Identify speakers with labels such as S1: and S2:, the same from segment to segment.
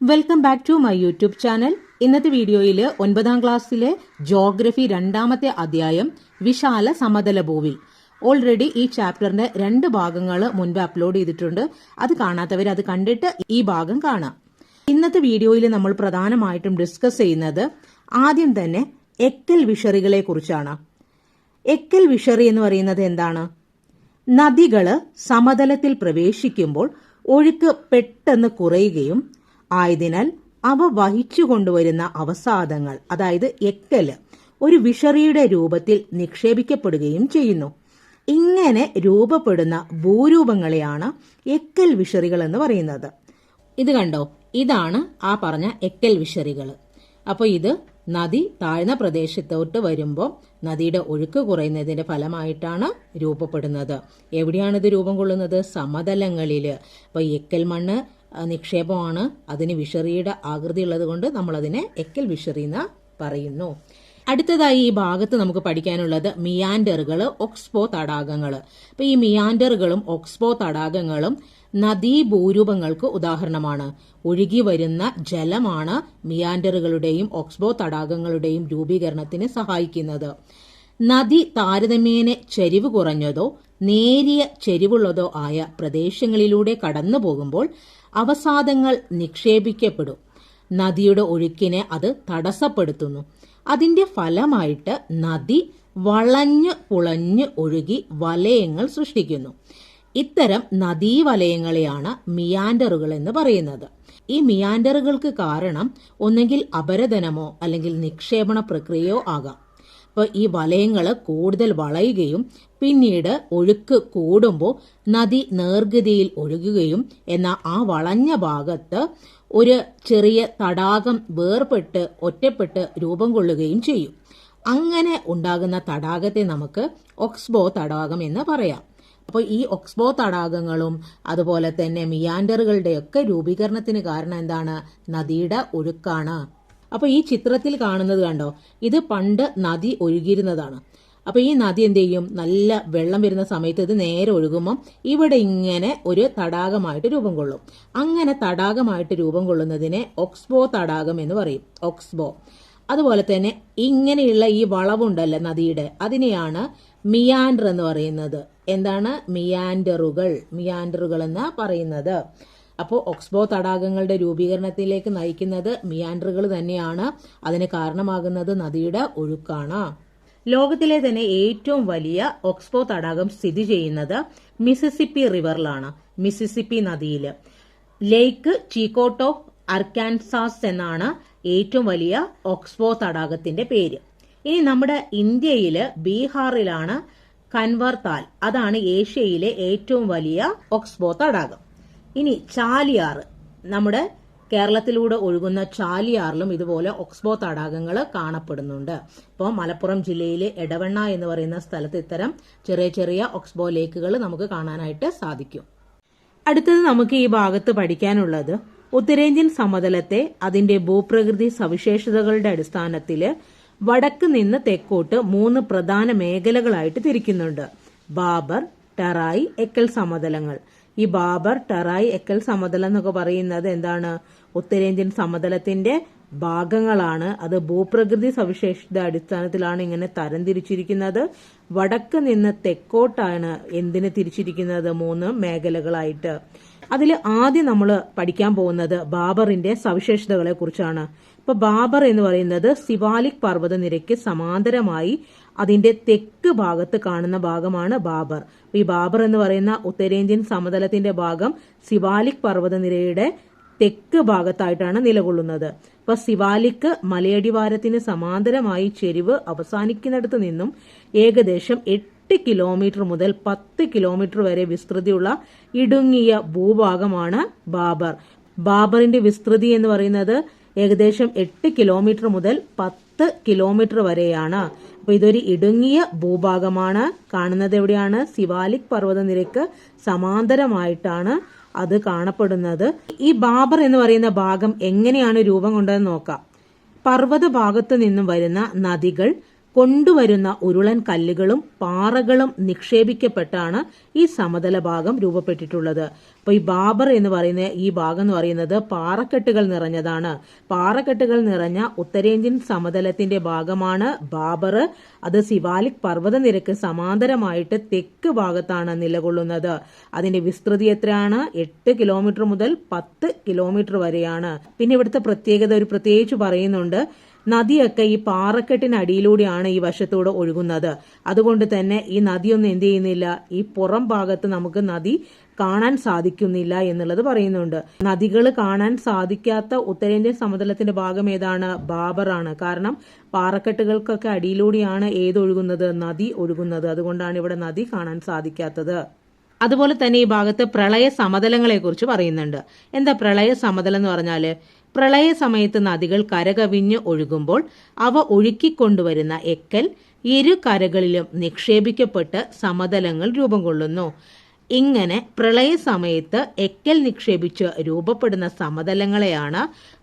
S1: Welcome back to my YouTube channel ഇന്നത്തെ വീഡിയോയിൽ ഒൻപതാം ക്ലാസ്സിലെ ജോഗ്രഫി രണ്ടാമത്തെ അധ്യായം വിശാല സമതല ഭൂവി ഓൾറെഡി ഈ ചാപ്റ്ററിന്റെ രണ്ട് ഭാഗങ്ങൾ മുൻപ് അപ്ലോഡ് ചെയ്തിട്ടുണ്ട്. അത് കാണാത്തവർ അത് കണ്ടിട്ട് ഈ ഭാഗം കാണാം. ഇന്നത്തെ വീഡിയോയിൽ നമ്മൾ പ്രധാനമായിട്ടും ഡിസ്കസ് ചെയ്യുന്നത് ആദ്യം തന്നെ എക്കൽ വിഷറികളെ കുറിച്ചാണ്. എക്കൽ വിഷറി എന്ന് പറയുന്നത് എന്താണ്? നദികൾ സമതലത്തിൽ പ്രവേശിക്കുമ്പോൾ ഒഴുക്ക് പെട്ടെന്ന് കുറയുകയും ആയതിനാൽ അവ വഹിച്ചു കൊണ്ടുവരുന്ന അവസാദങ്ങൾ അതായത് എക്കൽ ഒരു വിഷറിയുടെ രൂപത്തിൽ നിക്ഷേപിക്കപ്പെടുകയും ചെയ്യുന്നു. ഇങ്ങനെ രൂപപ്പെടുന്ന ഭൂരൂപങ്ങളെയാണ് എക്കൽ വിഷറികൾ എന്ന് പറയുന്നത്. ഇത് കണ്ടോ? ഇതാണ് ആ പറഞ്ഞ എക്കൽ വിഷറികൾ അപ്പോൾ ഇത് നദി താഴ്ന്ന പ്രദേശത്തോട്ട് വരുമ്പോൾ നദിയുടെ ഒഴുക്ക് കുറയുന്നതിന്റെ ഫലമായിട്ടാണ് രൂപപ്പെടുന്നത്. എവിടെയാണ് ഇത് രൂപം കൊള്ളുന്നത്? സമതലങ്ങളിൽ അപ്പോൾ എക്കൽ മണ്ണ് നിക്ഷേപമാണ് അതിന് വിഷറിയുടെ ആകൃതി ഉള്ളതുകൊണ്ട് നമ്മളതിനെ എക്കൽ വിഷറി എന്ന് പറയുന്നു. അടുത്തതായി ഈ ഭാഗത്ത് നമുക്ക് പഠിക്കാനുള്ളത് മിയാൻഡറുകൾ ഒക്സ്പോ തടാകങ്ങൾ അപ്പൊ ഈ മിയാൻഡറുകളും ഒക്സ്പോ തടാകങ്ങളും നദീഭൂരൂപങ്ങൾക്ക് ഉദാഹരണമാണ്. ഒഴുകി വരുന്ന ജലമാണ് മിയാൻഡറുകളുടെയും ഒക്സ്ബോ തടാകങ്ങളുടെയും രൂപീകരണത്തിന് സഹായിക്കുന്നത്. നദി താരതമ്യേന ചെരിവ് കുറഞ്ഞതോ നേരിയ ചെരിവുള്ളതോ ആയ പ്രദേശങ്ങളിലൂടെ കടന്നു പോകുമ്പോൾ അവസാദങ്ങൾ നിക്ഷേപിക്കപ്പെടും. നദിയുടെ ഒഴുക്കിനെ അത് തടസ്സപ്പെടുത്തുന്നു. അതിന്റെ ഫലമായിട്ട് നദി വളഞ്ഞു പുളഞ്ഞു ഒഴുകി വലയങ്ങൾ സൃഷ്ടിക്കുന്നു. ഇത്തരം നദീവലയങ്ങളെയാണ് മിയാൻഡറുകൾ എന്ന് പറയുന്നത്. ഈ മിയാൻഡറുകൾക്ക് കാരണം ഒന്നെങ്കിൽ അപരദനമോ അല്ലെങ്കിൽ നിക്ഷേപണ പ്രക്രിയയോ ആകാം. അപ്പോൾ ഈ വലയങ്ങൾ കൂടുതൽ വളയുകയും പിന്നീട് ഒഴുക്ക് കൂടുമ്പോൾ നദി നേർഗതിയിൽ ഒഴുകുകയും എന്ന ആ വളഞ്ഞ ഭാഗത്ത് ഒരു ചെറിയ തടാകം വേർപെട്ട് ഒറ്റപ്പെട്ട് രൂപം കൊള്ളുകയും ചെയ്യും. അങ്ങനെ ഉണ്ടാകുന്ന തടാകത്തെ നമുക്ക് ഒക്സ്ബോ തടാകം എന്ന് പറയാം. അപ്പോൾ ഈ ഒക്സ്ബോ തടാകങ്ങളും അതുപോലെ തന്നെ മിയാൻഡറുകളുടെയൊക്കെ രൂപീകരണത്തിന് കാരണം എന്താണ്? നദിയുടെ ഒഴുക്കാണ്. അപ്പോൾ ഈ ചിത്രത്തിൽ കാണുന്നത് കണ്ടോ? ഇത് പണ്ട് നദി ഒഴുകിയിരുന്നതാണ്. അപ്പോൾ ഈ നദി എന്ത് ചെയ്യും? നല്ല വെള്ളം വരുന്ന സമയത്ത് ഇത് നേരെ ഒഴുകുമ്പോൾ ഇവിടെ ഇങ്ങനെ ഒരു തടാകമായിട്ട് രൂപം കൊള്ളും. അങ്ങനെ തടാകമായിട്ട് രൂപം കൊള്ളുന്നതിനെ ഒക്സ്ബോ തടാകം എന്ന് പറയും. ഒക്സ്ബോ അതുപോലെ തന്നെ ഇങ്ങനെയുള്ള ഈ വളവുണ്ടല്ലോ നദിയുടെ? അതിനെയാണ് മിയാൻഡർ എന്ന് പറയുന്നത്. എന്താണ്? മിയാൻഡറുകൾ. മിയാൻഡറുകൾ എന്ന് പറയുന്നത്. അപ്പോൾ ഒക്സ്ബോ തടാകങ്ങളുടെ രൂപീകരണത്തിലേക്ക് നയിക്കുന്നത് മിയാൻഡറുകൾ തന്നെയാണ്. അതിന് കാരണമാകുന്നത് നദിയുടെ ഒഴുക്കാണ്. ലോകത്തിലെ തന്നെ ഏറ്റവും വലിയ ഒക്സ്ബോ തടാകം സ്ഥിതി ചെയ്യുന്നത് മിസിസിപ്പി റിവറിലാണ് മിസിസിപ്പി നദിയിൽ ലേക്ക് ചീക്കോട്ടോ അർക്കാൻസാസ് എന്നാണ് ഏറ്റവും വലിയ ഒക്സ്ബോ തടാകത്തിന്റെ പേര്. ഇനി നമ്മുടെ ഇന്ത്യയിൽ ബീഹാറിലാണ് കൻവർ താൽ അതാണ് ഏഷ്യയിലെ ഏറ്റവും വലിയ ഒക്സ്ബോ തടാകം. ഇനി ചാലിയാർ. നമ്മുടെ കേരളത്തിലൂടെ ഒഴുകുന്ന ചാലിയാറിലും ഇതുപോലെ ഒക്സ്ബോ തടാകങ്ങൾ കാണപ്പെടുന്നുണ്ട്. ഇപ്പോൾ മലപ്പുറം ജില്ലയിലെ എടവണ്ണ എന്ന് പറയുന്ന സ്ഥലത്ത് ഇത്തരം ചെറിയ ചെറിയ ഒക്സ്ബോ ലേക്കുകൾ നമുക്ക് കാണാനായിട്ട് സാധിക്കും. അടുത്തത് നമുക്ക് ഈ ഭാഗത്ത് പഠിക്കാനുള്ളത് ഉത്തരേന്ത്യൻ സമതലത്തെ അതിന്റെ ഭൂപ്രകൃതി സവിശേഷതകളുടെ അടിസ്ഥാനത്തിൽ വടക്ക് നിന്ന് തെക്കോട്ട് മൂന്ന് പ്രധാന മേഖലകളായിട്ട് തിരിക്കുന്നുണ്ട്. ബാബർ ടെറായി എക്കൽ സമതലങ്ങൾ. ഈ ബാബർ ടെറായ് എക്കൽ സമതലം എന്നൊക്കെ പറയുന്നത് എന്താണ്? ഉത്തരേന്ത്യൻ സമതലത്തിന്റെ ഭാഗങ്ങളാണ്. അത് ഭൂപ്രകൃതി സവിശേഷത അടിസ്ഥാനത്തിലാണ് ഇങ്ങനെ തരംതിരിച്ചിരിക്കുന്നത് വടക്ക് നിന്ന് തെക്കോട്ടാണ് എന്തിന് തിരിച്ചിരിക്കുന്നത്? മൂന്ന് മേഖലകളായിട്ട്. അതിൽ ആദ്യം നമ്മൾ പഠിക്കാൻ പോകുന്നത് ബാബറിന്റെ സവിശേഷതകളെ കുറിച്ചാണ്. ഇപ്പൊ ബാബർ എന്ന് പറയുന്നത് സിവാലിക് പർവതനിരയ്ക്ക് സമാന്തരമായി അതിന്റെ തെക്ക് ഭാഗത്ത് കാണുന്ന ഭാഗമാണ് ബാബർ. ഈ ബാബർ എന്ന് പറയുന്ന ഉത്തരേന്ത്യൻ സമതലത്തിന്റെ ഭാഗം സിവാലിക് പർവതനിരയുടെ തെക്ക് ഭാഗത്തായിട്ടാണ് നിലകൊള്ളുന്നത്. ഇപ്പൊ സിവാലിക്ക് മലയടിവാരത്തിന് സമാന്തരമായി ചെരിവ് അവസാനിക്കുന്നിടത്ത് നിന്നും ഏകദേശം എട്ട് കിലോമീറ്റർ മുതൽ പത്ത് കിലോമീറ്റർ വരെ വിസ്തൃതിയുള്ള ഇടുങ്ങിയ ഭൂഭാഗമാണ് ബാബർ. ബാബറിന്റെ വിസ്തൃതി എന്ന് പറയുന്നത് ഏകദേശം എട്ട് കിലോമീറ്റർ മുതൽ പത്ത് കിലോമീറ്റർ വരെയാണ്. അപ്പൊ ഇതൊരു ഇടുങ്ങിയ ഭൂഭാഗമാണ്. കാണുന്നത് എവിടെയാണ്? സിവാലിക് പർവതനിരക്ക് സമാന്തരമായിട്ടാണ് അത് കാണപ്പെടുന്നത്. ഈ ബാബർ എന്ന് പറയുന്ന ഭാഗം എങ്ങനെയാണ് രൂപം കൊണ്ടതെന്ന് നോക്കാം. പർവത ഭാഗത്തു നിന്നും വരുന്ന നദികൾ കൊണ്ടുവരുന്ന ഉരുളൻ കല്ലുകളും പാറകളും നിക്ഷേപിക്കപ്പെട്ടാണ് ഈ സമതല ഭാഗം രൂപപ്പെട്ടിട്ടുള്ളത്. അപ്പൊ ഈ ബാബർ എന്ന് പറയുന്ന ഈ ഭാഗം എന്ന് പറയുന്നത് പാറക്കെട്ടുകൾ നിറഞ്ഞതാണ്. പാറക്കെട്ടുകൾ നിറഞ്ഞ ഉത്തരേന്ത്യൻ സമതലത്തിന്റെ ഭാഗമാണ് ബാബർ. അത് സിവാലിക് പർവതനിരക്ക് സമാന്തരമായിട്ട് തെക്ക് ഭാഗത്താണ് നിലകൊള്ളുന്നത്. അതിന്റെ വിസ്തൃതി എത്രയാണ്? എട്ട് കിലോമീറ്റർ മുതൽ പത്ത് കിലോമീറ്റർ വരെയാണ്. പിന്നെ ഇവിടുത്തെ പ്രത്യേകത ഒരു പ്രത്യേകിച്ച് പറയുന്നുണ്ട്. നദിയൊക്കെ ഈ പാറക്കെട്ടിനടിയിലൂടെയാണ് ഈ വശത്തൂടെ ഒഴുകുന്നത്. അതുകൊണ്ട് തന്നെ ഈ നദിയൊന്നും എന്ത് ചെയ്യുന്നില്ല ഈ പുറം ഭാഗത്ത് നമുക്ക് നദി കാണാൻ സാധിക്കുന്നില്ല എന്നുള്ളത് പറയുന്നുണ്ട്. നദികൾ കാണാൻ സാധിക്കാത്ത ഉത്തരേന്ത്യൻ സമതലത്തിന്റെ ഭാഗം ഏതാണ്? ബാബറാണ്. കാരണം പാറക്കെട്ടുകൾക്കൊക്കെ അടിയിലൂടെയാണ് ഏതൊഴുകുന്നത്? നദി ഒഴുകുന്നത്. അതുകൊണ്ടാണ് ഇവിടെ നദി കാണാൻ സാധിക്കാത്തത്. അതുപോലെ തന്നെ ഈ ഭാഗത്ത് പ്രളയ സമതലങ്ങളെ കുറിച്ച് പറയുന്നുണ്ട്. എന്താ പ്രളയ സമതലം എന്ന് പറഞ്ഞാൽ? പ്രളയ സമയത്ത് നദികൾ കരകവിഞ്ഞ് ഒഴുകുമ്പോൾ അവ ഒഴുക്കിക്കൊണ്ടുവരുന്ന എക്കൽ ഇരു കരകളിലും നിക്ഷേപിക്കപ്പെട്ട് സമതലങ്ങൾ രൂപം കൊള്ളുന്നു. ഇങ്ങനെ പ്രളയ സമയത്ത് എക്കൽ നിക്ഷേപിച്ച് രൂപപ്പെടുന്ന സമതലങ്ങളെയാണ്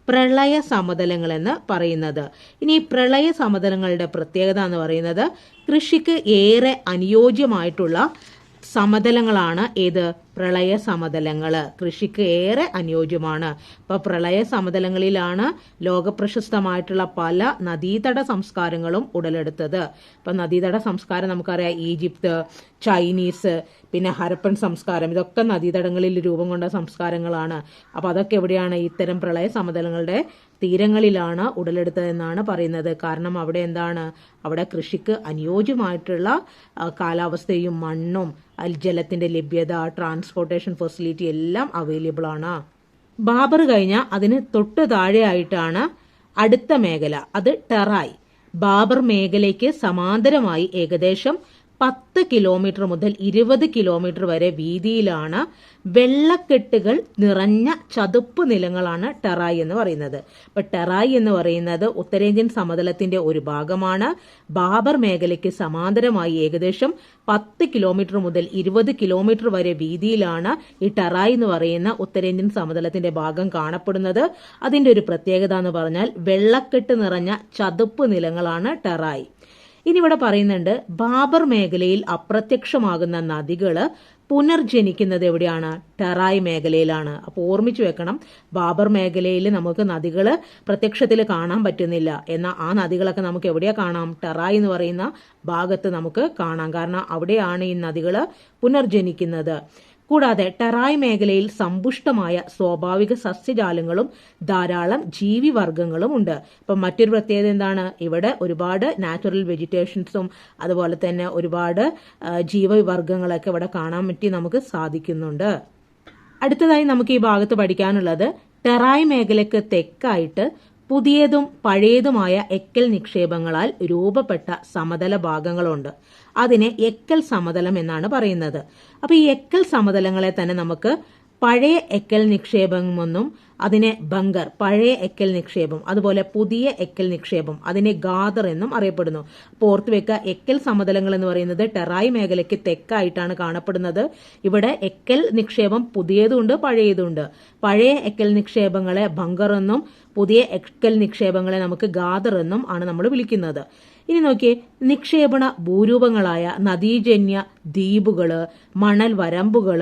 S1: പ്രളയ സമതലങ്ങൾ എന്ന് പറയുന്നത്. ഇനി പ്രളയ സമതലങ്ങളുടെ പ്രത്യേകത എന്ന് പറയുന്നത് കൃഷിക്ക് ഏറെ അനുയോജ്യമായിട്ടുള്ള സമതലങ്ങളാണ് ഏത്? പ്രളയ സമതലങ്ങൾ കൃഷിക്ക് ഏറെ അനുയോജ്യമാണ്. അപ്പോൾ പ്രളയ സമതലങ്ങളിലാണ് ലോകപ്രശസ്തമായിട്ടുള്ള പല നദീതട സംസ്കാരങ്ങളും ഉടലെടുത്തത്. ഇപ്പം നദീതട സംസ്കാരം നമുക്കറിയാം ഈജിപ്ത് ചൈനീസ് പിന്നെ ഹരപ്പൻ സംസ്കാരം. ഇതൊക്കെ നദീതടങ്ങളിൽ രൂപം കൊണ്ട സംസ്കാരങ്ങളാണ്. അപ്പോൾ അതൊക്കെ എവിടെയാണ് ഇത്തരം പ്രളയ സമതലങ്ങളുടെ തീരങ്ങളിലാണ് ഉടലെടുത്തതെന്നാണ് പറയുന്നത്. കാരണം അവിടെ എന്താണ്? അവിടെ കൃഷിക്ക് അനുയോജ്യമായിട്ടുള്ള കാലാവസ്ഥയും മണ്ണും ജലത്തിന്റെ ലഭ്യത ട്രാൻസ്പോർട്ടേഷൻ ഫെസിലിറ്റി എല്ലാം അവൈലബിൾ ആണ്. ബാബർ കഴിഞ്ഞ അതിന് തൊട്ട് താഴെയായിട്ടാണ് അടുത്ത മേഖല. അത് ടെറായി. ബാബർ മേഖലയ്ക്ക് സമാന്തരമായി ഏകദേശം പത്ത് കിലോമീറ്റർ മുതൽ ഇരുപത് കിലോമീറ്റർ വരെ വീതിയിലാണ് വെള്ളക്കെട്ടുകൾ നിറഞ്ഞ ചതുപ്പ് നിലങ്ങളാണ് ടെറായി എന്ന് പറയുന്നത്. ഇപ്പൊ ടെറായി എന്ന് പറയുന്നത് ഉത്തരേന്ത്യൻ സമതലത്തിന്റെ ഒരു ഭാഗമാണ്. ബാബർ മേഖലയ്ക്ക് സമാന്തരമായി ഏകദേശം പത്ത് കിലോമീറ്റർ മുതൽ ഇരുപത് കിലോമീറ്റർ വരെ വീതിയിലാണ് ഈ ടെറായി എന്ന് പറയുന്ന ഉത്തരേന്ത്യൻ സമതലത്തിന്റെ ഭാഗം കാണപ്പെടുന്നത്. അതിന്റെ ഒരു പ്രത്യേകത എന്ന് പറഞ്ഞാൽ വെള്ളക്കെട്ട് നിറഞ്ഞ ചതുപ്പ് നിലങ്ങളാണ് ടെറായി. ഇനി ഇവിടെ പറയുന്നുണ്ട് ബാബർ മേഖലയിൽ അപ്രത്യക്ഷമാകുന്ന നദികൾ പുനർജനിക്കുന്നത് എവിടെയാണ്? ടെറായ് മേഖലയിലാണ്. അപ്പോൾ ഓർമ്മിച്ചു വെക്കണം ബാബർ മേഖലയിൽ നമുക്ക് നദികൾ പ്രത്യക്ഷത്തിൽ കാണാൻ പറ്റുന്നില്ല. എന്നാൽ ആ നദികളൊക്കെ നമുക്ക് എവിടെയാ കാണാം? ടെറായ് എന്ന് പറയുന്ന ഭാഗത്ത് നമുക്ക് കാണാം. കാരണം അവിടെയാണ് ഈ നദികൾ പുനർജനിക്കുന്നത്. കൂടാതെ ടെറായ് മേഖലയിൽ സമ്പുഷ്ടമായ സ്വാഭാവിക സസ്യജാലങ്ങളും ധാരാളം ജീവിവർഗങ്ങളും ഉണ്ട്. ഇപ്പം മറ്റൊരു പ്രത്യേകത എന്താണ്? ഇവിടെ ഒരുപാട് നാച്ചുറൽ വെജിറ്റേഷൻസും അതുപോലെ തന്നെ ഒരുപാട് ജീവവർഗങ്ങളൊക്കെ ഇവിടെ കാണാൻ പറ്റി നമുക്ക് സാധിക്കുന്നുണ്ട്. അടുത്തതായി നമുക്ക് ഈ ഭാഗത്ത് പഠിക്കാനുള്ളത് ടെറായ് മേഖലയ്ക്ക് തെക്കായിട്ട് പുതിയതും പഴയതുമായ എക്കൽ നിക്ഷേപങ്ങളാൽ രൂപപ്പെട്ട സമതല ഭാഗങ്ങളുണ്ട്. അതിനെ എക്കൽ സമതലം എന്നാണ് പറയുന്നത്. അപ്പോൾ ഈ എക്കൽ സമതലങ്ങളെ തന്നെ നമുക്ക് പഴയ എക്കൽ നിക്ഷേപമെന്നും അതിനെ ബങ്കർ പഴയ എക്കൽ നിക്ഷേപം അതുപോലെ പുതിയ എക്കൽ നിക്ഷേപം അതിനെ ഗാദർ എന്നും അറിയപ്പെടുന്നു. അപ്പോൾ ഓർത്ത് എക്കൽ സമതലങ്ങൾ എന്ന് പറയുന്നത് ടെറായി മേഖലയ്ക്ക് തെക്കായിട്ടാണ് കാണപ്പെടുന്നത്. ഇവിടെ എക്കൽ നിക്ഷേപം പുതിയതുണ്ട് പഴയതുണ്ട്. പഴയ എക്കൽ നിക്ഷേപങ്ങളെ ബങ്കർ എന്നും പുതിയ എക്കൽ നിക്ഷേപങ്ങളെ നമുക്ക് ഗാദർ എന്നും ആണ് നമ്മൾ വിളിക്കുന്നത്. ഇനി നോക്കിയേ നിക്ഷേപണ ഭൂരൂപങ്ങളായ നദീജന്യ ദ്വീപുകൾ മണൽ വരമ്പുകൾ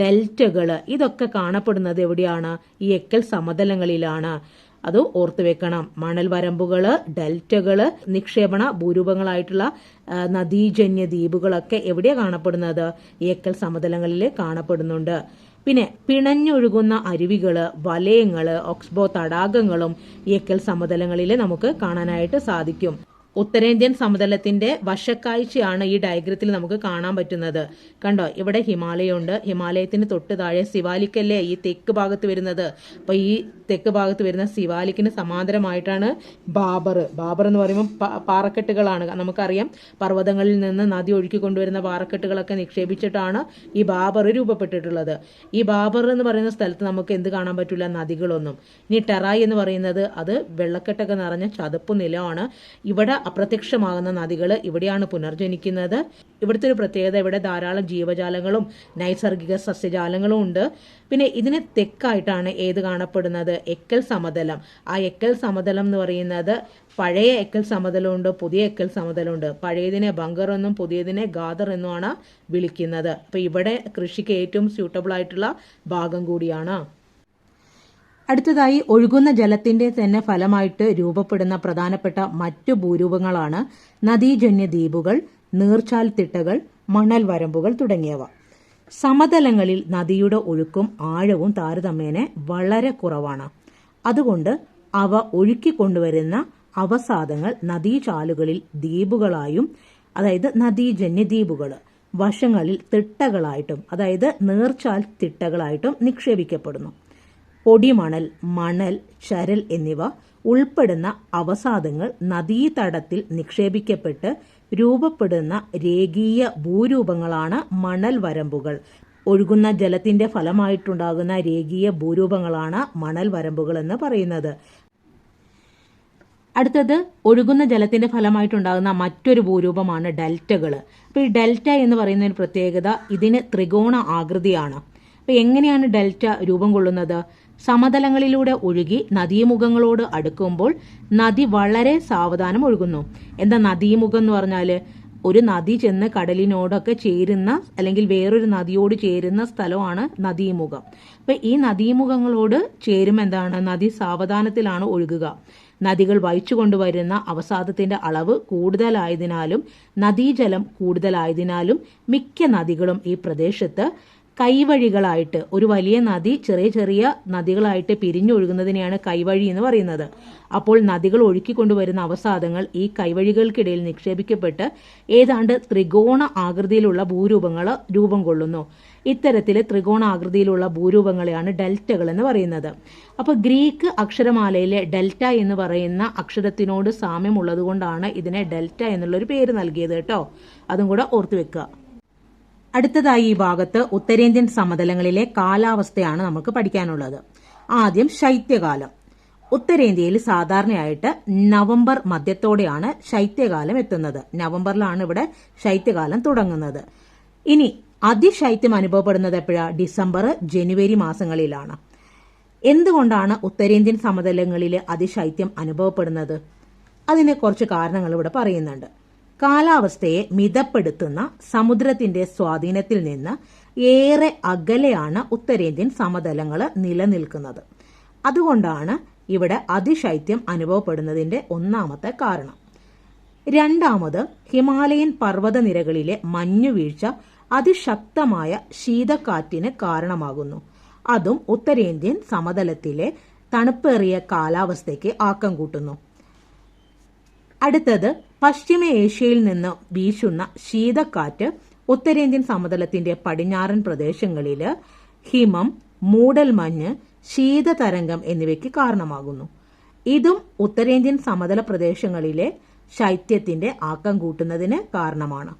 S1: ഡെൽറ്റകൾ ഇതൊക്കെ കാണപ്പെടുന്നത് എവിടെയാണ്? ഈ എക്കൽ സമതലങ്ങളിലാണ്. അത് ഓർത്തു വെക്കണം. മണൽ വരമ്പുകൾ ഡെൽറ്റകൾ നിക്ഷേപണ ഭൂരൂപങ്ങളായിട്ടുള്ള നദീജന്യ ദ്വീപുകളൊക്കെ എവിടെയാ കാണപ്പെടുന്നത്? ഈ എക്കൽ സമതലങ്ങളിൽ കാണപ്പെടുന്നുണ്ട്. പിന്നെ പിണഞ്ഞൊഴുകുന്ന അരുവികൾ വലയങ്ങൾ ഓക്സ്ബോ തടാകങ്ങളും എക്കൽ സമതലങ്ങളിൽ നമുക്ക് കാണാനായിട്ട് സാധിക്കും. ഉത്തരേന്ത്യൻ സമതലത്തിന്റെ വശക്കാഴ്ചയാണ് ഈ ഡയഗ്രത്തിൽ നമുക്ക് കാണാൻ പറ്റുന്നത്. കണ്ടോ ഇവിടെ ഹിമാലയമുണ്ട്. ഹിമാലയത്തിന് തൊട്ട് താഴെ ശിവാലിക്കല്ലേ ഈ തെക്ക് ഭാഗത്ത് വരുന്നത്? അപ്പൊ ഈ തെക്ക് ഭാഗത്ത് വരുന്ന ശിവാലിക്കിന് സമാന്തരമായിട്ടാണ് ബാബർ. ബാബർ എന്ന് പറയുമ്പോൾ പാറക്കെട്ടുകളാണ്. നമുക്കറിയാം പർവതങ്ങളിൽ നിന്ന് നദി ഒഴുക്കി കൊണ്ടുവരുന്ന പാറക്കെട്ടുകളൊക്കെ നിക്ഷേപിച്ചിട്ടാണ് ഈ ബാബർ രൂപപ്പെട്ടിട്ടുള്ളത്. ഈ ബാബർ എന്ന് പറയുന്ന സ്ഥലത്ത് നമുക്ക് എന്ത് കാണാൻ പറ്റില്ല നദികളൊന്നും. ഇനി ടെറായി എന്ന് പറയുന്നത് അത് വെള്ളക്കെട്ടൊക്കെ നിറഞ്ഞ ചതുപ്പ് നിലമാണ്. ഇവിടെ അപ്രത്യക്ഷമാകുന്ന നദികൾ ഇവിടെയാണ് പുനർജനിക്കുന്നത്. ഇവിടുത്തെ ഒരു പ്രത്യേകത ഇവിടെ ധാരാളം ജീവജാലങ്ങളും നൈസർഗിക സസ്യജാലങ്ങളും ഉണ്ട്. പിന്നെ ഇതിന് തെക്കായിട്ടാണ് ഏത് കാണപ്പെടുന്നത്? എക്കൽ സമതലം. ആ എക്കൽ സമതലം എന്ന് പറയുന്നത് പഴയ എക്കൽ സമതലമുണ്ട് പുതിയ എക്കൽ സമതലമുണ്ട്. പഴയതിനെ ബങ്കർ എന്നും പുതിയതിനെ ഗാദർ എന്നുമാണ് വിളിക്കുന്നത്. അപ്പൊ ഇവിടെ കൃഷിക്ക് ഏറ്റവും സ്യൂട്ടബിൾ ആയിട്ടുള്ള ഭാഗം കൂടിയാണ് അടുത്തതായി ഒഴുകുന്ന ജലത്തിന്റെ തന്നെ ഫലമായിട്ട് രൂപപ്പെടുന്ന പ്രധാനപ്പെട്ട മറ്റു ഭൂരൂപങ്ങളാണ് നദീജന്യ ദ്വീപുകൾ നീർച്ചാൽ തിട്ടകൾ മണൽ വരമ്പുകൾ തുടങ്ങിയവ. സമതലങ്ങളിൽ നദിയുടെ ഒഴുക്കും ആഴവും താരതമ്യേന വളരെ കുറവാണ്. അതുകൊണ്ട് അവ ഒഴുക്കിക്കൊണ്ടുവരുന്ന അവസാദങ്ങൾ നദീചാലുകളിൽ ദ്വീപുകളായും അതായത് നദീജന്യ ദ്വീപുകൾ വശങ്ങളിൽ തിട്ടകളായിട്ടും അതായത് നീർച്ചാൽ തിട്ടകളായിട്ടും നിക്ഷേപിക്കപ്പെടുന്നു. പൊടിമണൽ മണൽ ചരൽ എന്നിവ ഉൾപ്പെടുന്ന അവസാദങ്ങൾ നദീതടത്തിൽ നിക്ഷേപിക്കപ്പെട്ട് രൂപപ്പെടുന്ന രേഖീയ ഭൂരൂപങ്ങളാണ് മണൽ വരമ്പുകൾ. ഒഴുകുന്ന ജലത്തിന്റെ ഫലമായിട്ടുണ്ടാകുന്ന രേഖീയ ഭൂരൂപങ്ങളാണ് മണൽ വരമ്പുകൾ എന്ന് പറയുന്നത്. അടുത്തത് ഒഴുകുന്ന ജലത്തിന്റെ ഫലമായിട്ടുണ്ടാകുന്ന മറ്റൊരു ഭൂരൂപമാണ് ഡെൽറ്റകൾ അപ്പൊ ഈ ഡെൽറ്റ എന്ന് പറയുന്ന ഒരു പ്രത്യേകത ഇതിന് ത്രികോണ ആകൃതിയാണ്. അപ്പൊ എങ്ങനെയാണ് ഡെൽറ്റ രൂപം കൊള്ളുന്നത്? സമതലങ്ങളിലൂടെ ഒഴുകി നദീമുഖങ്ങളോട് അടുക്കുമ്പോൾ നദി വളരെ സാവധാനം ഒഴുകുന്നു. എന്താ നദീമുഖം എന്ന് പറഞ്ഞാൽ ഒരു നദി ചെന്ന് കടലിനോടൊക്കെ ചേരുന്ന അല്ലെങ്കിൽ വേറൊരു നദിയോട് ചേരുന്ന സ്ഥലമാണ് നദീമുഖം. അപ്പൊ ഈ നദീമുഖങ്ങളോട് ചേരും എന്താണ്? നദി സാവധാനത്തിലാണ് ഒഴുകുക. നദികൾ വഹിച്ചു കൊണ്ടുവരുന്ന അവസാദത്തിന്റെ അളവ് കൂടുതലായതിനാലും നദീജലം കൂടുതലായതിനാലും മിക്ക നദികളും ഈ പ്രദേശത്ത് കൈവഴികളായിട്ട് ഒരു വലിയ നദി ചെറിയ ചെറിയ നദികളായിട്ട് പിരിഞ്ഞൊഴുകുന്നതിനെയാണ് കൈവഴി എന്ന് പറയുന്നത്. അപ്പോൾ നദികൾ ഒഴുക്കിക്കൊണ്ടുവരുന്ന അവസാദങ്ങൾ ഈ കൈവഴികൾക്കിടയിൽ നിക്ഷേപിക്കപ്പെട്ട് ഏതാണ്ട് ത്രികോണ ആകൃതിയിലുള്ള ഭൂരൂപങ്ങൾ രൂപം കൊള്ളുന്നു. ഇത്തരത്തിൽ ത്രികോണ ആകൃതിയിലുള്ള ഭൂരൂപങ്ങളെയാണ് ഡെൽറ്റകൾ എന്ന് പറയുന്നത്. അപ്പോൾ ഗ്രീക്ക് അക്ഷരമാലയിലെ ഡെൽറ്റ എന്ന് പറയുന്ന അക്ഷരത്തിനോട് സാമ്യമുള്ളതുകൊണ്ടാണ് ഇതിനെ ഡെൽറ്റ എന്നുള്ളൊരു പേര് നൽകിയത് കേട്ടോ. അതും കൂടെ ഓർത്തു വെക്കുക. അടുത്തതായി ഈ ഭാഗത്ത് ഉത്തരേന്ത്യൻ സമതലങ്ങളിലെ കാലാവസ്ഥയാണ് നമുക്ക് പഠിക്കാനുള്ളത്. ആദ്യം ശൈത്യകാലം. ഉത്തരേന്ത്യയിൽ സാധാരണയായിട്ട് നവംബർ മധ്യത്തോടെയാണ് ശൈത്യകാലം എത്തുന്നത്. നവംബറിലാണ് ഇവിടെ ശൈത്യകാലം തുടങ്ങുന്നത്. ഇനി അതിശൈത്യം അനുഭവപ്പെടുന്നത് എപ്പോഴാണ് ഡിസംബർ ജനുവരി മാസങ്ങളിലാണ്. എന്തുകൊണ്ടാണ് ഉത്തരേന്ത്യൻ സമതലങ്ങളിലെ അതിശൈത്യം അനുഭവപ്പെടുന്നത്? അതിനെ കുറച്ച് കാരണങ്ങൾ ഇവിടെ പറയുന്നുണ്ട്. കാലാവസ്ഥയെ മിതപ്പെടുത്തുന്ന സമുദ്രത്തിന്റെ സ്വാധീനത്തിൽ നിന്ന് ഏറെ അകലെയാണ് ഉത്തരേന്ത്യൻ സമതലങ്ങൾ നിലനിൽക്കുന്നത്. അതുകൊണ്ടാണ് ഇവിടെ അതിശൈത്യം അനുഭവപ്പെടുന്നതിന്റെ ഒന്നാമത്തെ കാരണം. രണ്ടാമത് ഹിമാലയൻ പർവതനിരകളിലെ മഞ്ഞുവീഴ്ച അതിശക്തമായ ശീതക്കാറ്റിന് കാരണമാകുന്നു. അതും ഉത്തരേന്ത്യൻ സമതലത്തിലെ തണുപ്പേറിയ കാലാവസ്ഥയ്ക്ക് ആക്കം കൂട്ടുന്നു. അടുത്തത് പശ്ചിമ ഏഷ്യയിൽ നിന്ന് വീശുന്ന ശീതക്കാറ്റ് ഉത്തരേന്ത്യൻ സമതലത്തിന്റെ പടിഞ്ഞാറൻ പ്രദേശങ്ങളിൽ ഹിമം മൂടൽമഞ്ഞ് ശീതതരംഗം എന്നിവയ്ക്ക് കാരണമാകുന്നു. ഇതും ഉത്തരേന്ത്യൻ സമതല പ്രദേശങ്ങളിലെ ശൈത്യത്തിന്റെ ആക്കം കൂട്ടുന്നതിന് കാരണമാണ്.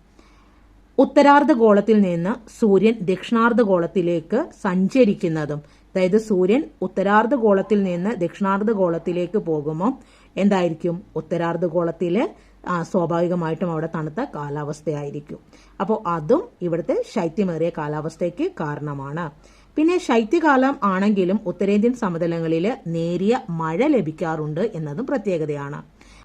S1: ഉത്തരാർദ്ധഗോളത്തിൽ നിന്ന് സൂര്യൻ ദക്ഷിണാർദ്ധഗോളത്തിലേക്ക് സഞ്ചരിക്കുന്നതും അതായത് സൂര്യൻ ഉത്തരാർദ്ധഗോളത്തിൽ നിന്ന് ദക്ഷിണാർദ്ധഗോളത്തിലേക്ക് പോകുമ്പോൾ എന്തായിരിക്കും ഉത്തരാർദ്ധഗോളത്തിൽ സ്വാഭാവികമായിട്ടും അവിടെ തണുത്ത കാലാവസ്ഥയായിരിക്കും. അപ്പോൾ അതും ഇവിടുത്തെ ശൈത്യമേറിയ കാലാവസ്ഥയ്ക്ക് കാരണമാണ്. പിന്നെ ശൈത്യകാലം ആണെങ്കിലും ഉത്തരേന്ത്യൻ സമതലങ്ങളിൽ നേരിയ മഴ ലഭിക്കാറുണ്ട് എന്നതും പ്രത്യേകതയാണ്.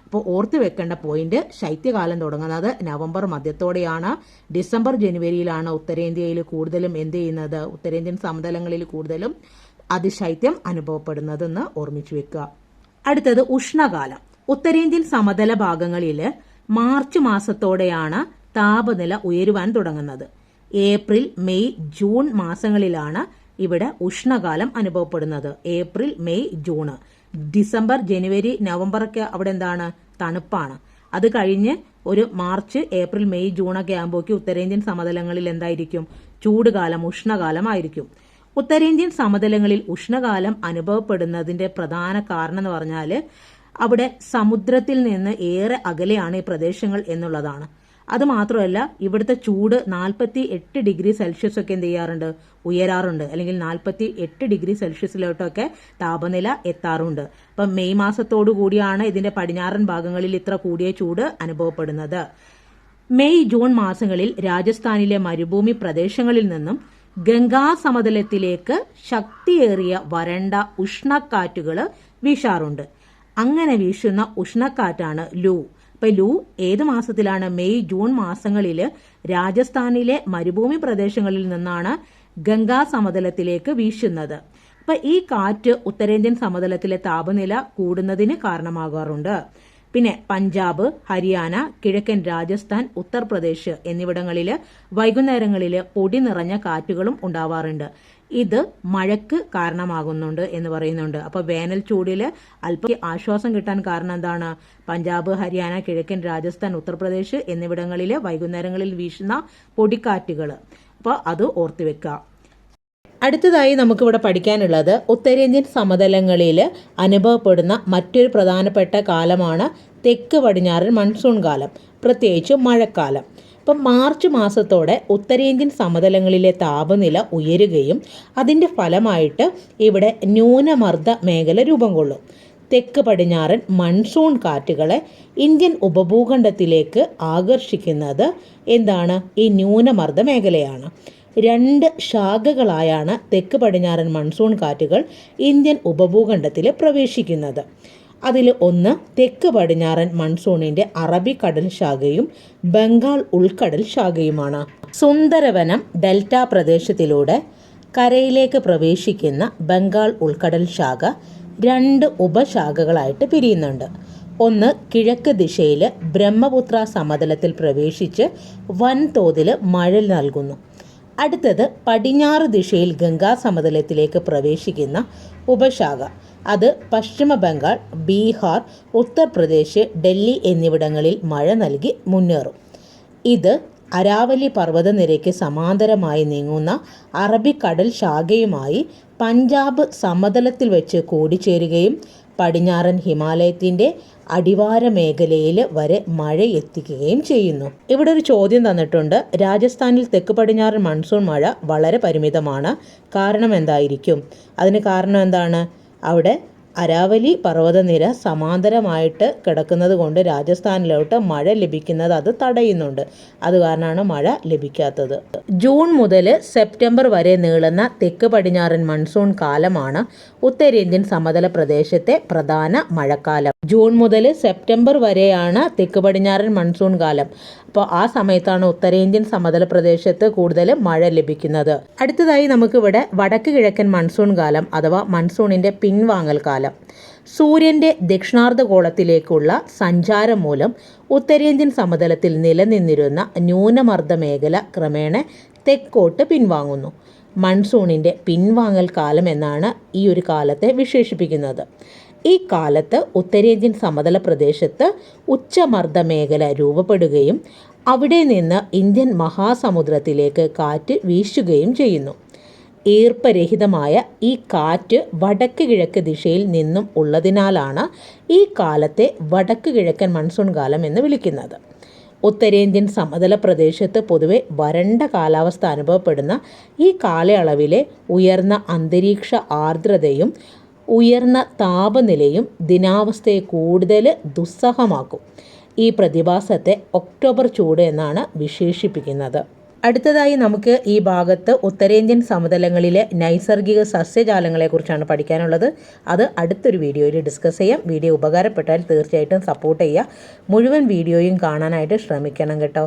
S1: അപ്പോൾ ഓർത്തു വെക്കേണ്ട പോയിന്റ് ശൈത്യകാലം തുടങ്ങുന്നത് നവംബർ മധ്യത്തോടെയാണ്. ഡിസംബർ ജനുവരിയിലാണ് ഉത്തരേന്ത്യയിൽ കൂടുതലും എന്ത് ചെയ്യുന്നത്? ഉത്തരേന്ത്യൻ സമതലങ്ങളിൽ കൂടുതലും അതിശൈത്യം അനുഭവപ്പെടുന്നതെന്ന് ഓർമ്മിച്ചു വെക്കുക. അടുത്തത് ഉഷ്ണകാലം. ഉത്തരേന്ത്യൻ സമതല ഭാഗങ്ങളിൽ മാർച്ച് മാസത്തോടെയാണ് താപനില ഉയരുവാൻ തുടങ്ങുന്നത്. ഏപ്രിൽ മെയ് ജൂൺ മാസങ്ങളിലാണ് ഇവിടെ ഉഷ്ണകാലം അനുഭവപ്പെടുന്നത്. April May June. ഡിസംബർ ജനുവരി നവംബർ ഒക്കെ അവിടെ എന്താണ്? തണുപ്പാണ്. അത് കഴിഞ്ഞ് ഒരു മാർച്ച് ഏപ്രിൽ മെയ് ജൂണൊക്കെ ആകുമ്പോഴേക്ക് ഉത്തരേന്ത്യൻ സമതലങ്ങളിൽ എന്തായിരിക്കും? ചൂടുകാലം ഉഷ്ണകാലമായിരിക്കും ഉത്തരേന്ത്യൻ സമതലങ്ങളിൽ ഉഷ്ണകാലം അനുഭവപ്പെടുന്നതിന്റെ പ്രധാന കാരണം എന്ന് പറഞ്ഞാൽ അവിടെ സമുദ്രത്തിൽ നിന്ന് ഏറെ അകലെയാണ് ഈ പ്രദേശങ്ങൾ എന്നുള്ളതാണ്. അത് മാത്രമല്ല ഇവിടുത്തെ ചൂട് നാൽപ്പത്തി എട്ട് ഡിഗ്രി സെൽഷ്യസ് ഒക്കെ എന്ത് ചെയ്യാറുണ്ട്? ഉയരാറുണ്ട്. അല്ലെങ്കിൽ നാൽപ്പത്തി എട്ട് ഡിഗ്രി സെൽഷ്യസിലോട്ടൊക്കെ താപനില എത്താറുണ്ട്. അപ്പം മെയ് മാസത്തോടു കൂടിയാണ് ഇതിന്റെ പടിഞ്ഞാറൻ ഭാഗങ്ങളിൽ ഇത്ര കൂടിയ ചൂട് അനുഭവപ്പെടുന്നത്. മെയ് ജൂൺ മാസങ്ങളിൽ രാജസ്ഥാനിലെ മരുഭൂമി പ്രദേശങ്ങളിൽ നിന്നും ഗംഗാ സമതലത്തിലേക്ക് ശക്തിയേറിയ വരണ്ട ഉഷ്ണക്കാറ്റുകൾ വീശാറുണ്ട്. അങ്ങനെ വീശുന്ന ഉഷ്ണക്കാറ്റാണ് ലൂ. ഇപ്പൊ ലൂ ഏത് മാസത്തിലാണ്? മെയ് ജൂൺ മാസങ്ങളിൽ രാജസ്ഥാനിലെ മരുഭൂമി പ്രദേശങ്ങളിൽ നിന്നാണ് ഗംഗാ സമതലത്തിലേക്ക് വീശുന്നത്. അപ്പൊ ഈ കാറ്റ് ഉത്തരേന്ത്യൻ സമതലത്തിലെ താപനില കൂടുന്നതിന് കാരണമാകാറുണ്ട്. പിന്നെ പഞ്ചാബ് ഹരിയാന കിഴക്കൻ രാജസ്ഥാൻ ഉത്തർപ്രദേശ് എന്നിവിടങ്ങളിൽ വൈകുന്നേരങ്ങളിൽ പൊടി നിറഞ്ഞ കാറ്റുകളും ഉണ്ടാവാറുണ്ട്. ഇത് മഴയ്ക്ക് കാരണമാകുന്നുണ്ട് എന്ന് പറയുന്നുണ്ട്. അപ്പോൾ വേനൽ ചൂടിൽ അല്പം ആശ്വാസം കിട്ടാൻ കാരണം എന്താണ്? പഞ്ചാബ് ഹരിയാന കിഴക്കൻ രാജസ്ഥാൻ ഉത്തർപ്രദേശ് എന്നിവിടങ്ങളിൽ വൈകുന്നേരങ്ങളിൽ വീശുന്ന പൊടിക്കാറ്റുകൾ അപ്പോൾ അത് ഓർത്തു വെക്കുക. അടുത്തതായി നമുക്കിവിടെ പഠിക്കാനുള്ളത് ഉത്തരേന്ത്യൻ സമതലങ്ങളിൽ അനുഭവപ്പെടുന്ന മറ്റൊരു പ്രധാനപ്പെട്ട കാലമാണ് തെക്ക് പടിഞ്ഞാറൻ മൺസൂൺ കാലം പ്രത്യേകിച്ച് മഴക്കാലം. ഇപ്പം മാർച്ച് മാസത്തോടെ ഉത്തരേന്ത്യൻ സമതലങ്ങളിലെ താപനില ഉയരുകയും അതിന്റെ ഫലമായിട്ട് ഇവിടെ ന്യൂനമർദ്ദ മേഖല രൂപം കൊള്ളും. തെക്ക് പടിഞ്ഞാറൻ മൺസൂൺ കാറ്റുകളെ ഇന്ത്യൻ ഉപഭൂഖണ്ഡത്തിലേക്ക് ആകർഷിക്കുന്നത് എന്താണ്? ഈ ന്യൂനമർദ്ദ മേഖലയാണ്. രണ്ട് ശാഖകളായാണ് തെക്ക് പടിഞ്ഞാറൻ മൺസൂൺ കാറ്റുകൾ ഇന്ത്യൻ ഉപഭൂഖണ്ഡത്തിൽ പ്രവേശിക്കുന്നത്. അതിൽ ഒന്ന് തെക്ക് പടിഞ്ഞാറൻ മൺസൂണിന്റെ അറബിക്കടൽ ശാഖയും ബംഗാൾ ഉൾക്കടൽ ശാഖയുമാണ്. സുന്ദരവനം ഡെൽറ്റ പ്രദേശത്തിലൂടെ കരയിലേക്ക് പ്രവേശിക്കുന്ന ബംഗാൾ ഉൾക്കടൽ ശാഖ രണ്ട് ഉപശാഖകളായിട്ട് പിരിയുന്നുണ്ട്. ഒന്ന് കിഴക്ക് ദിശയിൽ ബ്രഹ്മപുത്ര സമതലത്തിൽ പ്രവേശിച്ച് വൻതോതിൽ മഴ നൽകുന്നു. അടുത്തത് പടിഞ്ഞാറ് ദിശയിൽ ഗംഗാ സമതലത്തിലേക്ക് പ്രവേശിക്കുന്ന ഉപശാഖ. അത് പശ്ചിമ ബംഗാൾ ബീഹാർ ഉത്തർപ്രദേശ് ഡൽഹി എന്നിവിടങ്ങളിൽ മഴ നൽകി മുന്നേറും. ഇത് അരാവലി പർവതനിരയ്ക്ക് സമാന്തരമായി നീങ്ങുന്ന അറബിക്കടൽ ശാഖയുമായി പഞ്ചാബ് സമതലത്തിൽ വെച്ച് കൂടിച്ചേരുകയും പടിഞ്ഞാറൻ ഹിമാലയത്തിന്റെ അടിവാര മേഖലയിൽ വരെ മഴ എത്തിക്കുകയും ചെയ്യുന്നു. ഇവിടെ ഒരു ചോദ്യം തന്നിട്ടുണ്ട്. രാജസ്ഥാനിൽ തെക്ക് പടിഞ്ഞാറൻ മൺസൂൺ മഴ വളരെ പരിമിതമാണ്. കാരണം എന്തായിരിക്കും? അതിന് കാരണം എന്താണ്? അവിടെ അരാവലി പർവതനിര സമാന്തരമായിട്ട് കിടക്കുന്നത് കൊണ്ട് രാജസ്ഥാനിലോട്ട് മഴ ലഭിക്കുന്നത് അത് തടയുന്നുണ്ട്. അത് കാരണമാണ് മഴ ലഭിക്കാത്തത്. ജൂൺ മുതൽ സെപ്റ്റംബർ വരെ നീളുന്ന തെക്ക് പടിഞ്ഞാറൻ മൺസൂൺ കാലമാണ് ഉത്തരേന്ത്യൻ സമതല പ്രദേശത്തെ പ്രധാന മഴക്കാലം. ജൂൺ മുതൽ സെപ്റ്റംബർ വരെയാണ് തെക്ക് പടിഞ്ഞാറൻ മൺസൂൺ കാലം. അപ്പോൾ ആ സമയത്താണ് ഉത്തരേന്ത്യൻ സമതല പ്രദേശത്ത് കൂടുതൽ മഴ ലഭിക്കുന്നത്. അടുത്തതായി നമുക്കിവിടെ വടക്ക് കിഴക്കൻ മൺസൂൺ കാലം അഥവാ മൺസൂണിന്റെ പിൻവാങ്ങൽ കാലം. സൂര്യന്റെ ദക്ഷിണാർദ്ധഗോളത്തിലേക്കുള്ള സഞ്ചാരം മൂലം ഉത്തരേന്ത്യൻ സമതലത്തിൽ നിലനിന്നിരുന്ന ന്യൂനമർദ്ദ മേഖല ക്രമേണ തെക്കോട്ട് പിൻവാങ്ങുന്നു. മൺസൂണിന്റെ പിൻവാങ്ങൽ കാലം എന്നാണ് ഈ ഒരു കാലത്തെ വിശേഷിപ്പിക്കുന്നത്. ഈ കാലത്ത് ഉത്തരേന്ത്യൻ സമതല പ്രദേശത്ത് ഉച്ചമർദ്ദ മേഖല രൂപപ്പെടുകയും അവിടെ നിന്ന് ഇന്ത്യൻ മഹാസമുദ്രത്തിലേക്ക് കാറ്റ് വീശുകയും ചെയ്യുന്നു. ഈർപ്പരഹിതമായ ഈ കാറ്റ് വടക്ക് കിഴക്ക് ദിശയിൽ നിന്നും ഉള്ളതിനാലാണ് ഈ കാലത്തെ വടക്ക് കിഴക്കൻ മൺസൂൺ കാലം എന്ന് വിളിക്കുന്നത്. ഉത്തരേന്ത്യൻ സമതല പ്രദേശത്ത് പൊതുവെ വരണ്ട കാലാവസ്ഥ അനുഭവപ്പെടുന്ന ഈ കാലയളവിലെ ഉയർന്ന അന്തരീക്ഷ ആർദ്രതയും ഉയർന്ന താപനിലയും ദിനാവസ്ഥയെ കൂടുതൽ ദുസ്സഹമാക്കും. ഈ പ്രതിഭാസത്തെ ഒക്ടോബർ ചൂട് എന്നാണ് വിശേഷിപ്പിക്കുന്നത്. അടുത്തതായി നമുക്ക് ഈ ഭാഗത്ത് ഉത്തരേന്ത്യൻ സമതലങ്ങളിലെ നൈസർഗിക സസ്യജാലങ്ങളെക്കുറിച്ചാണ് പഠിക്കാനുള്ളത്. അത് അടുത്തൊരു വീഡിയോയിൽ ഡിസ്കസ് ചെയ്യാം. വീഡിയോ ഉപകാരപ്പെട്ടാൽ തീർച്ചയായിട്ടും സപ്പോർട്ട് ചെയ്യുക. മുഴുവൻ വീഡിയോയും കാണാനായിട്ട് ശ്രമിക്കണം കേട്ടോ.